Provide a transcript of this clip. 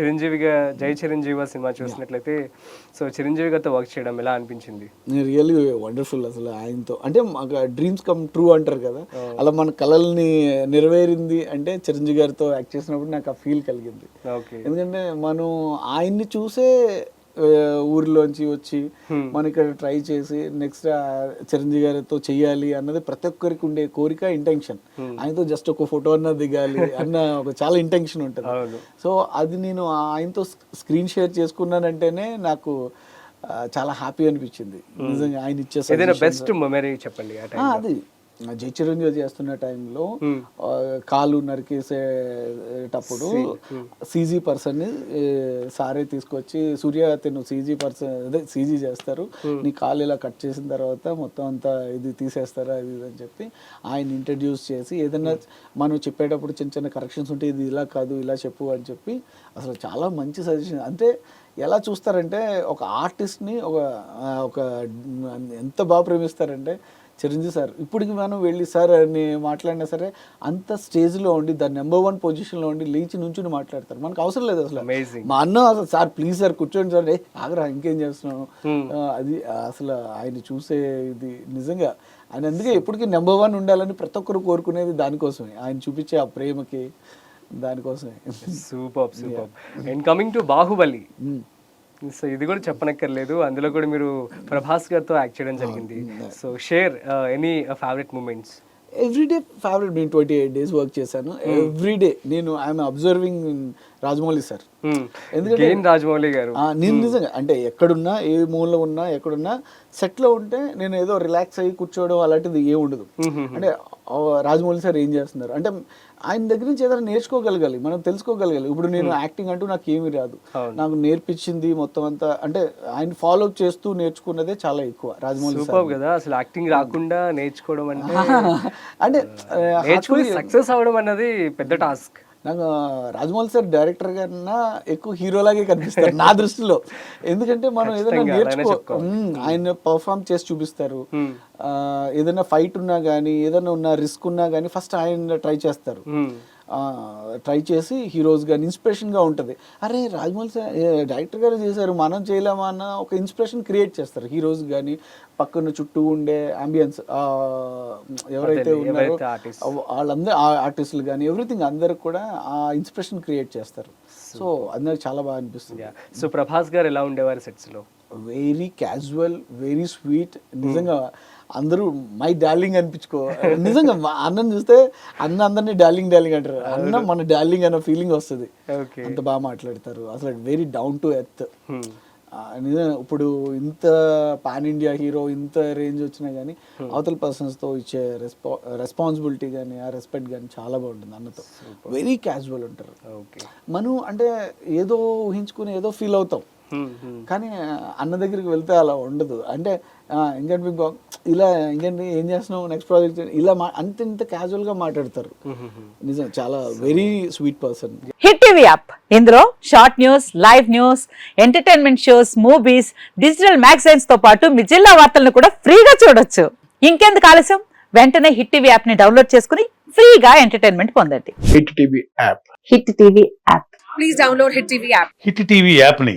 చిరంజీవిగా జై చిరంజీవి సినిమా చూసినట్లయితే సో చిరంజీవి గారితో వర్క్ చేయడం ఎలా అనిపించింది? రియల్లీ వండర్ఫుల్ అసలు ఆయనతో. అంటే మాకు డ్రీమ్స్ కమ్ ట్రూ అంటారు కదా. అలా మన కళల్ని నెరవేరింది అంటే చిరంజీవి గారితో యాక్ట్ చేసినప్పుడు నాకు ఆ ఫీల్ కలిగింది. ఓకే. ఎందుకంటే మనం ఆయన్ని చూసే ఊరిలోంచి వచ్చి మనం ఇక్కడ ట్రై చేసి నెక్స్ట్ చిరంజీవి గారితో చెయ్యాలి అన్నది ప్రతి ఒక్కరికి ఉండే కోరిక ఇంటెన్షన్ ఆయనతో జస్ట్ ఒక ఫోటో అన్న దిగాలి అన్న ఒక చాలా ఇంటెన్షన్ ఉంటుంది. సో అది నేను ఆయనతో స్క్రీన్ షేర్ చేసుకున్నానంటేనే నాకు చాలా హ్యాపీ అనిపించింది. నిజంగా ఆయన ఇచ్చే. బెస్ట్ మెమరీ చెప్పండి అది. జై చిరంజీవి చేస్తున్న టైంలో కాలు నరికేసేటప్పుడు సీజీ పర్సన్ని సారే తీసుకొచ్చి సూర్య తిను సీజీ పర్సన్ అదే సీజీ చేస్తారు. నీ కాలు ఇలా కట్ చేసిన తర్వాత మొత్తం అంతా ఇది తీసేస్తారా ఇది అని చెప్పి ఆయన ఇంట్రడ్యూస్ చేసి ఏదైనా మనం చెప్పేటప్పుడు చిన్న చిన్న కరెక్షన్స్ ఉంటే ఇది ఇలా కాదు ఇలా చెప్పు అని చెప్పి అసలు చాలా మంచి సజెషన్ అంటే ఎలా చూస్తారంటే ఒక ఆర్టిస్ట్ని ఒక ఒక ఎంత బాగా ప్రేమిస్తారంటే చిరంజీవి సార్ ఇప్పటికి మనం వెళ్ళి సార్ అని మాట్లాడినా సరే అంత స్టేజ్లో ఉండి దాని నెంబర్ వన్ పొజిషన్లో ఉండి లేచి నుంచుని మాట్లాడతారు. మనకు అవసరం లేదు అసలు. మా అన్న అసలు సార్ ప్లీజ్ సార్ కూర్చోండి సార్. ఏ ఆగరా ఇంకేం చేస్తున్నాను ఆ, అది అసలు ఆయన చూసే ఇది నిజంగా. ఆయన అందుకే ఎప్పటికీ నెంబర్ వన్ ఉండాలని ప్రతి ఒక్కరు కోరుకునేది దానికోసమే. ఆయన చూపించే ఆ ప్రేమకి దానికోసమే. Super super and coming to Baahubali so ఇది కూడా చెప్పనక్కర్లేదు. అందులో కూడా మీరు ప్రభాస్ గారితో యాక్ట్ చేయడం జరిగింది. So share any favourite moments? Everyday favourite నేను ట్వంటీ ఎయిట్ డేస్ వర్క్ చేశాను. ఎవ్రీడే నేను ఐఎమ్ అబ్జర్వింగ్ రాజమౌళి సార్ ఎందుకంటే- రాజమౌళి గారు. నేను నిజంగా అంటే ఎక్కడున్నా ఏ మూలలో ఉన్నా ఎక్కడున్నా సెట్లో ఉంటే నేను ఏదో రిలాక్స్ అయ్యి కూర్చోవడం అలాంటిది ఏ ఉండదు. అంటే ఆ, రాజమౌళి సార్ ఏం చేస్తున్నారు? అంటే ఆయన దగ్గర నుంచి ఏదైనా నేర్చుకోగలగాలి మనం తెలుసుకోగలగాలి. ఇప్పుడు నేను యాక్టింగ్ అంటూ నాకు ఏమీ రాదు నాకు నేర్పించింది మొత్తం అంతా అంటే ఆయన ఫాలో చేస్తూ నేర్చుకున్నదే చాలా ఎక్కువ రాజమౌళి సూపర్ కదా అసలు యాక్టింగ్ రాకుండా నేర్చుకోవడం అంటే అంటే సక్సెస్ అవ్వడం అన్నది పెద్ద టాస్క్ నాకు రాజమౌళి సార్ డైరెక్టర్ కన్నా ఎక్కువ హీరోలాగే కనిపిస్తారు నా దృష్టిలో. ఎందుకంటే మనం ఏదైనా నేర్చుకో ఆయన పర్ఫామ్ చేసి చూపిస్తారు. ఆ, ఏదైనా ఫైట్ ఉన్నా కానీ ఏదైనా ఉన్న రిస్క్ ఉన్నా కానీ ఫస్ట్ ఆయన ట్రై చేస్తారు. ట్రై చేసి హీరోస్ కానీ ఇన్స్పిరేషన్గా ఉంటుంది. అరే రాజమౌళి డైరెక్టర్ గారు చేశారు మనం చేయలేమా అన్న ఒక ఇన్స్పిరేషన్ క్రియేట్ చేస్తారు. హీరోస్ కానీ పక్కన చుట్టూ ఉండే అంబియన్స్ ఎవరైతే ఉన్నారో. వాళ్ళందరూ ఆర్టిస్టులు కానీ ఎవ్రీథింగ్ అందరికి కూడా ఆ ఇన్స్పిరేషన్ క్రియేట్ చేస్తారు. సో అది నాకు చాలా బాగా అనిపిస్తుంది. సో ప్రభాస్ గారు ఎలా ఉండేవారు సెట్స్లో? వెరీ క్యాజువల్ వెరీ స్వీట్ నిజంగా అందరూ మై డార్లింగ్ అనిపించుకో. నిజంగా మా అన్నని చూస్తే అన్న అందరినీ డార్లింగ్ డార్లింగ్ అంటారు. అన్న మన డార్లింగ్ అన్న ఫీలింగ్ వస్తుంది. అంత బాగా మాట్లాడతారు. అసలు వెరీ డౌన్ టు ఎర్త్ నిజంగా ఇప్పుడు ఇంత పాన్ ఇండియా హీరో ఇంత రేంజ్ వచ్చినా కానీ అవతల పర్సన్స్తో ఇచ్చే రెస్పా రెస్పాన్సిబిలిటీ కానీ ఆ రెస్పెక్ట్ కానీ చాలా బాగుంటుంది అన్నతో. వెరీ క్యాజువల్ ఉంటారు ఓకే. మనం అంటే ఏదో ఊహించుకుని ఏదో ఫీల్ అవుతాం. కానీ అన్న దగ్గరికి వెళ్తే అలా ఉండదు. అంటే ఇంకేంటి ఇలా ఇంకేంటి ఏం చేస్తున్నావు నెక్స్ట్ ప్రాజెక్ట్ ఇలా అంత ఇంత క్యాజువల్గా మాట్లాడతారు. నిజం చాలా very sweet person hit TV app. ఇందులో short news live news entertainment shows movies digital మ్యాగజైన్స్తో పాటు మీ జిల్లా వార్తలను కూడా ఫ్రీగా చూడొచ్చు. ఇంకెందుకు ఆలస్యం? వెంటనే హిట్ టీవీ యాప్ని డౌన్లోడ్ చేసుకుని ఫ్రీగా ఎంటర్టైన్మెంట్ పొందండి. Hit TV app. Hit TV app. Hit TV యాప్ని